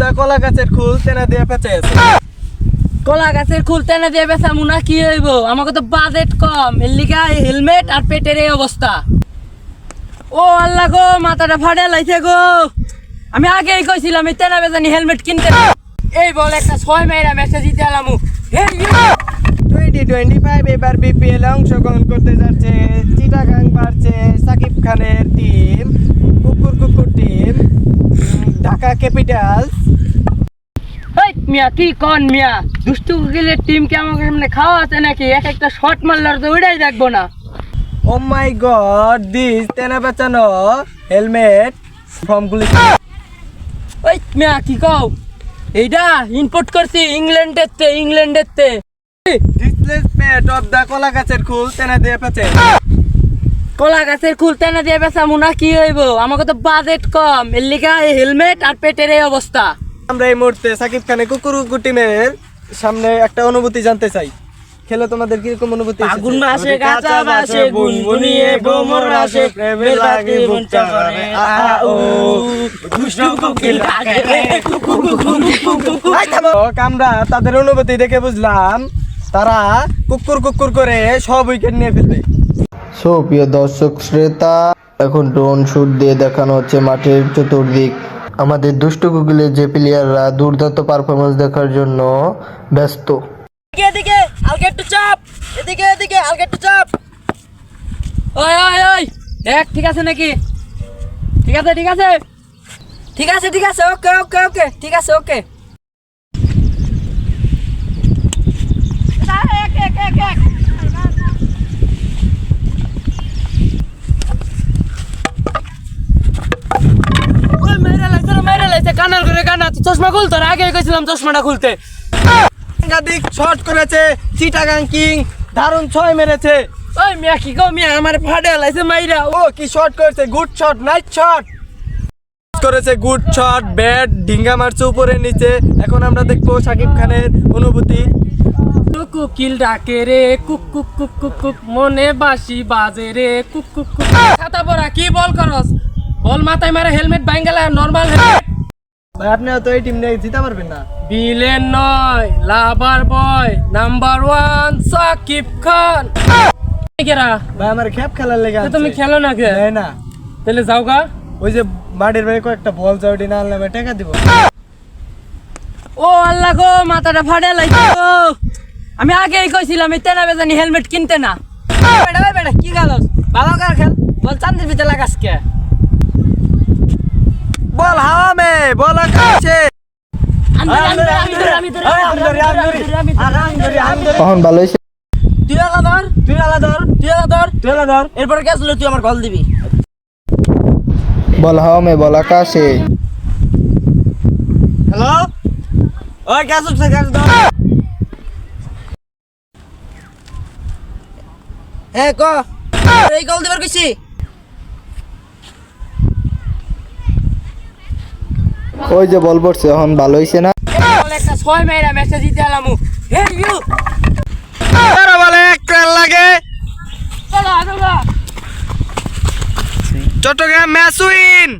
দা কলা গাছের খুল তেনা দিয়ে পেঁচে আছে। কলা গাছের খুলতে না দিয়ে বেচা মুনা কি হইব? আমাকে তো বাজেট কম। এর হেলমেট আর পেটের এই অবস্থা। ও আল্লাহ গো মাথাটা ফাটে লাইছে গো। আমি আগেই কইছিলাম এই তেনা বেজানি হেলমেট কিনতে এই বলে একটা ছয় মেয়েরা মেসেজ দিতে আলামু টোয়েন্টি টোয়েন্টি ফাইভ এবার বিপিএল অংশগ্রহণ করতে যাচ্ছে চিটাগাং পারছে সাকিব খানের টিম কুকুর কুকুর টিম ঢাকা ক্যাপিটালস মিয়া কি কন মিয়া? দুষ্টু কুকিলের টিম কি আমাকে সামনে খাওয়া আছে নাকি? এক একটা শট মারলার তো ওইটাই দেখব না। ও মাই গড দিস তেনা বেচানো হেলমেট ফ্রম ফর্মগুলি ওই মিয়া কি কও? এইটা ইম্পোর্ট করছি ইংল্যান্ডের তে ইংল্যান্ডের তে। ডিসপ্লেসমেন্ট অফ দা কলা গাছের খুল তেনা দিয়ে পেঁচে। কলা গাছের খুলতে না দিয়ে বেচা মুনা কি হইব আমাকে তো বাজেট কম এর লিগা হেলমেট আর পেটের এই অবস্থা আমরা এই মুহূর্তে সাকিব খানের কুকুর কুকুর টিমের সামনে একটা অনুভূতি জানতে চাই খেলে তোমাদের কীরকম অনুভূতি আগুন মাসে কাঁচা বাসে গুনগুনিয়ে ভ্রমর আসে প্রেমের লাগে বুনচা করে আ ও দুষ্টু কুকিল। দর্শক, আমরা তাদের অনুভূতি দেখে বুঝলাম তারা কুকুর কুকুর করে সব উইকেট নিয়ে ফেলবে সো প্রিয় দর্শক শ্রোতা এখন ড্রোন শুট দিয়ে দেখানো হচ্ছে মাঠের চতুর্দিক। আমাদের দুষ্ট গুগলের যে প্লেয়াররা দুর্দান্ত পারফরমেন্স দেখার জন্য ব্যস্ত। এদিকে এদিকে আলকে একটু চাপ এদিকে এদিকে আলকে একটু চাপ ওই ওই ওই! দেখ ঠিক আছে নাকি? ঠিক আছে ঠিক আছে? ঠিক আছে ঠিক আছে ওকে ওকে ওকে ঠিক আছে ওকে ওই মেরে লাইছে রে, মেরে লাইছে কানার করে কানা তুই চশমা খুল তোর আগে কইছিলাম চশমাটা খুলতে। শট করেছে চিটাগাং কিং দারুণ ছয় মেরেছে। ওই মিয়া কি গো মিয়া আমার ফাটে লাইছে মাইরা। ও কি শট করেছে? গুড শট নাইট শট করেছে গুড শট ব্যাট ডিঙ্গা মারছে উপরে নিচে। এখন আমরা দেখব সাকিব খানের অনুভূতি। কুকু কিল ডাকে রে কুক কুক কুক কুক কুক মনে বাসি বাজে রে কুক কুক কুক। ছাতা পরা কি বল করস? বল মাথায় মারে হেলমেট বাইঙ্গালা নরমাল হেলমেট। ভাই আপনি তো এই টিম নিয়ে জিতে পারবেন না। বিলেন নয় lover boy number one Shakib Khan. কেরা? ভাই আমার খ্যাপ খেলার লেগে তুমি খেলো না কে? না। তাহলে যাও গা। ওই যে মাটির ভাই কয়েকটা বল জয়ডি না আনলাম টাকা দিব। ও আল্লাহ গো মাথাটা ফাটে লাইছে গো। আমি আগেই কইছিলাম এই তেনা বেজানি হেলমেট কিনতে না। বেটা ওই বেটা কি গালস ভালো করে খেল। বল চান্দির ভিতরে লাগাস কে? বল হাওয়া মে বল আমি ধরে, আমি ধরে, আমি ধরে, আমি ধরে, আমি ধরে, আমি ধরে, আমি ধরে, আমি ধরে। তখন ভালো হয়েছে? তুই আলা ধর তুই আলা ধর তুই আলা ধর তুই আলা ধর। এরপরে কে আসলে তুই আমার গল দিবি। বল হাওয়া মে বল আকাশে। হ্যালো? ওই হ্যাঁ ক এই গল দিবার কইছি? ওই যে বল পড়ছে এখন ভালো হয়েছে না? বলে একটা ছয় মেয়েরা মেসেজ দিতে আলামু হে ইউ। আরে বলে এক লাগে। চলো চট্টগ্রাম ম্যাচ উইন